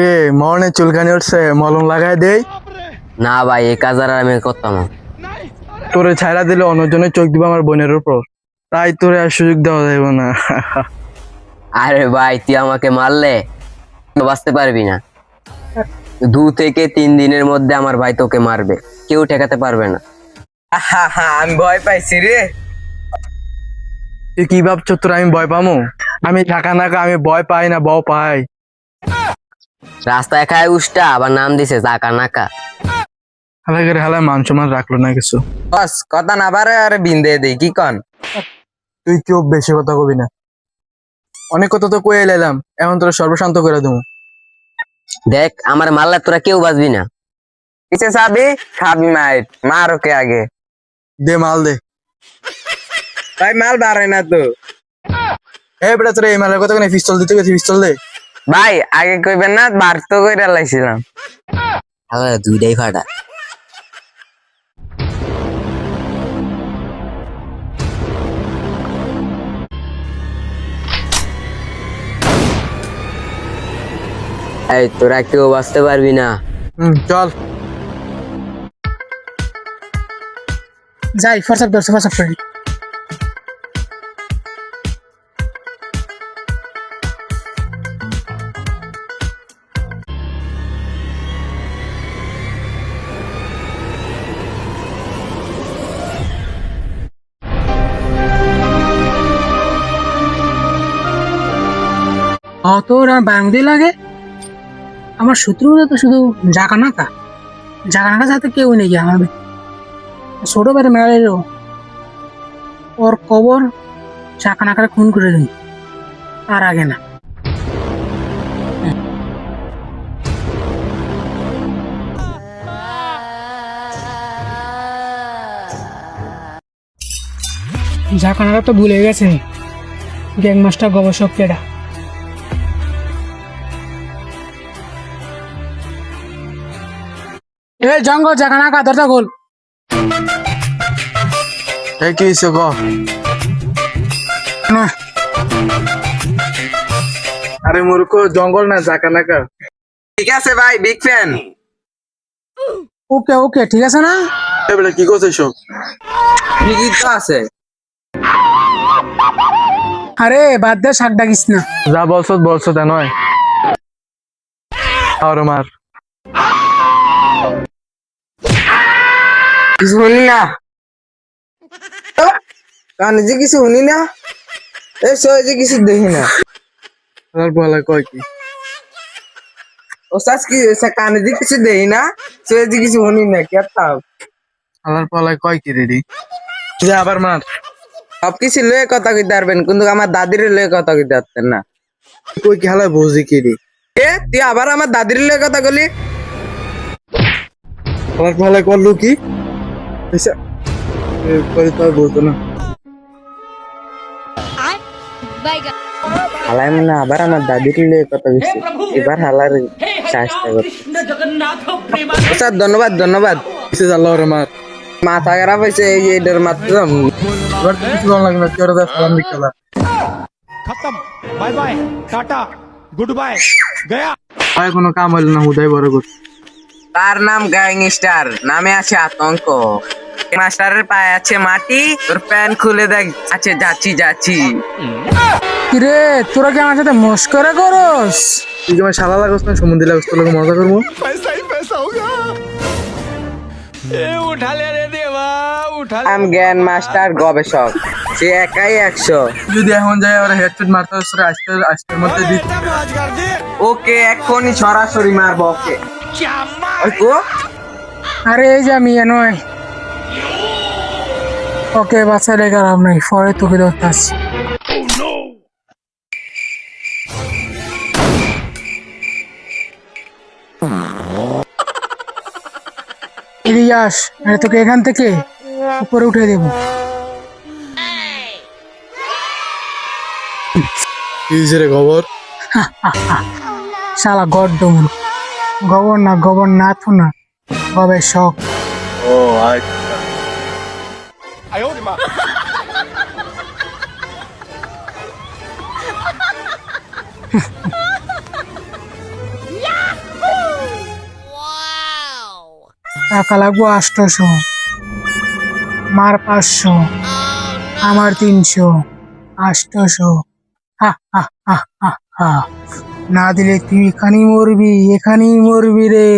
রে মরণে চুলকানি উঠছে মলম লাগাই দেই। না ভাই এই কাজ আর আমি করতাম না। তোরে ছাইরা দিলে অন্যজনের চোখ দিবে আমার বোনের উপর। তাই তোরে আর সুযোগ দেওয়া যাবে না। আরে ভাই তুই আমাকে মারলে বাঁচতে পারবি না। দু থেকে তিন দিনের মধ্যে আমার ভাই তোকে মারবে। কেউ ঠেকাতে পারবে না। আমি ভয় পাইছি রে। তুই কি ভাবছ তোর আমি ভয় পামু? আমি ঢাকা নাকা আমি ভয় পাই না বউ পাই। রাস্তায় খায় উষ্টা আবার নাম দিছে জাকা নাকা। হালাই করে হালাই মান সম্মান রাখল না কিছু। বস কথা না পারে আরে বিন্দে দেই কি কন? তুই কেউ বেশি কথা কবি না। অনেক কথা তো কয়ে এলাম এখন তোরা সর্বশান্ত করে দেবো। দেখ আমার মারলে তোরা কেউ বাঁচবি না। পিছে চাবি? খাবি মাইট মার ওকে আগে। দে মাল দে। ভাই মাল বাড়ে না তো। এ বেটা তোরা এই মালের কথা কেন পিস্তল দিতে গেছি পিস্তল দে। ভাই আগে কইবেন না বার তো কইরা লাইছিলাম। আবার দুইটাই ফাটা। এই তোরা কেউ বাঁচতে পারবি না। হুম চল। যাই ফরসাপ ধরছে ফরসাপ করি অত ওরা বাংদি লাগে? আমার শত্রুরা তো শুধু জাকা নাকা জাকা নাকা সাথে কেউ নেই আমার ছোট বেড়ে মেলাইলো ওর কবর চাকা নাকারে খুন করে দিন আর আগে না। ঝাঁকানাটা তো ভুলে গেছে গ্যাং মাস্টার গবেষক কেডা? এ জঙ্গল ঝাঁকানাকা দরজা গোল এই কি ক? না। আরে মূর্খ জঙ্গল না জাকা নাকা ঠিক আছে ভাই বিগ ফ্যান ওকে ওকে ঠিক আছে না? এ বেটা কি করছিস সব? ঠিকই তো আছে। আরে বাদ দে শাক ডাকিস না। যা বলছ বলছ তা নয়। আর মার। কিছু শুনি না কানে যে কিছু শুনি না এই সই যে কিছু দেখি না আর বলা কয় কি? ওস্তাদ কি সে কানে যে কিছু দেখি না সই যে কিছু শুনি না কি তাও? আলার পালায় কয় কি রেডি যা আবার মার সব কিছু লয়ে কথা কইতে পারবেন কিন্তু আমার দাদির লয়ে কথা কইতে পারতেন না। কই কি হালায় বুঝি কি রে এ তুই আবার আমার দাদির লয়ে কথা বলি আলার পালায় করল কি? হয়েছে আবার আমার দাদির কথা দিচ্ছে এবার হালার স্যার ধন্যবাদ ধন্যবাদ। আমার মাথা খারাপ হয়েছে এই এটার মাত্র। কোনো কাম হলো না হুদাই বড় তার নাম গ্যাংস্টার। নামে আছে আতঙ্ক। মাস্টারের পায়ে আছে মাটি তোর প্যান খুলে দেখ। আছে যাচ্ছি যাচ্ছি। কিরে তোরা কি আমার সাথে মস্করে করস? তুই আমার শালা লাগস না? সমুদ্রে লাগস তোর মজা করব? পয়সাই জ্ঞান মাস্টার গবেষক। সে একাই একশো। যদি এখন যাই আবার হেডশট মারতে সরে আসতে আসতে মধ্যে ওকে এক্ষুনি সরাসরি মারবো ওকে। আরে এই যে আমি নয়। ওকে বাচ্চা লেগে লাভ নাই পরে তোকে ধরতে আসছি। আস আরে তোকে এখান থেকে উপরে উঠে দেবো। রে খবর? শালা গড্ডমুল গবর না গবর না তো না ও আচ্ছা। 哎呦我的妈！টাকা লাগবো আষ্টশো মার পাঁচশো আমার তিনশো আষ্টশো না দিলে তুই এখানেই মরবি এখানেই মরবি রে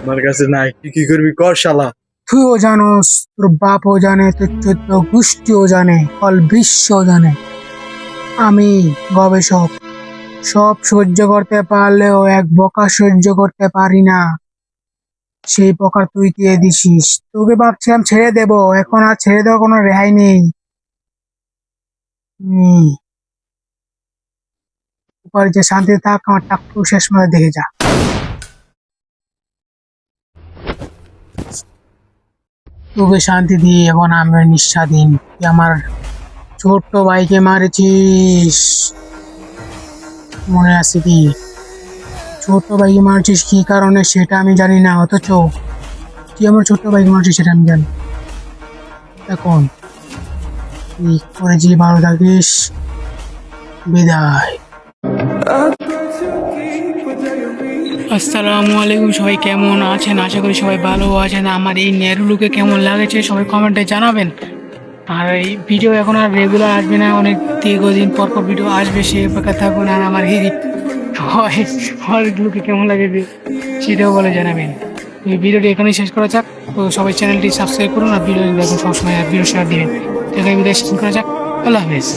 আমার কাছে নাই তুই কি করবি কর শালা তুইও জানোস তোর বাপও জানে, তোর চোদ্দ গোষ্ঠীও জানে, ফল বিশ্ব জানে। আমি গবেষক। সব সহ্য করতে পারলেও এক বকা সহ্য করতে পারি না। সেই বকা তুই দিয়ে দিছিস? তোকে ভাবছিলাম ছেড়ে দেব, এখন আর ছেড়ে দেওয়ার কোনো রেহাই নেই। উপরে যে শান্তি থাক, আমার টাকটু শেষ মধ্যে দেখে যা। তোকে শান্তি দিয়ে এখন আমি নিঃস্বাধীন। তুই আমার ছোট্ট ভাইকে মারেছিস। মনে আছে কি? ছোট্ট ভাইকে মারছিস কি কারণে সেটা আমি জানি না, অথচ তুই আমার ছোট্ট ভাইকে মারছিস সেটা আমি জানি। এখন তুই করেছি ভালো থাকিস। বিদায়। আসসালামু আলাইকুম, সবাই কেমন আছেন? আশা করি সবাই ভালো আছেন। আমার এই নেরুলুকে কেমন লাগেছে সবাই কমেন্টে জানাবেন। আর এই ভিডিও এখন আর রেগুলার আসবে না, অনেক দীর্ঘদিন পর পর ভিডিও আসবে, সে অপেক্ষা থাকুন। আর আমার হয় হলগুলোকে কেমন লাগে সেটাও বলে জানাবেন। এই ভিডিওটি এখানেই শেষ করা যাক। তো সবাই চ্যানেলটি সাবস্ক্রাইব করুন আর ভিডিও দেখুন সবসময় আর ভিডিও শেয়ার দিবেন। এখানে ভিডিও শেষ করা যাক। আল্লাহ হাফেজ।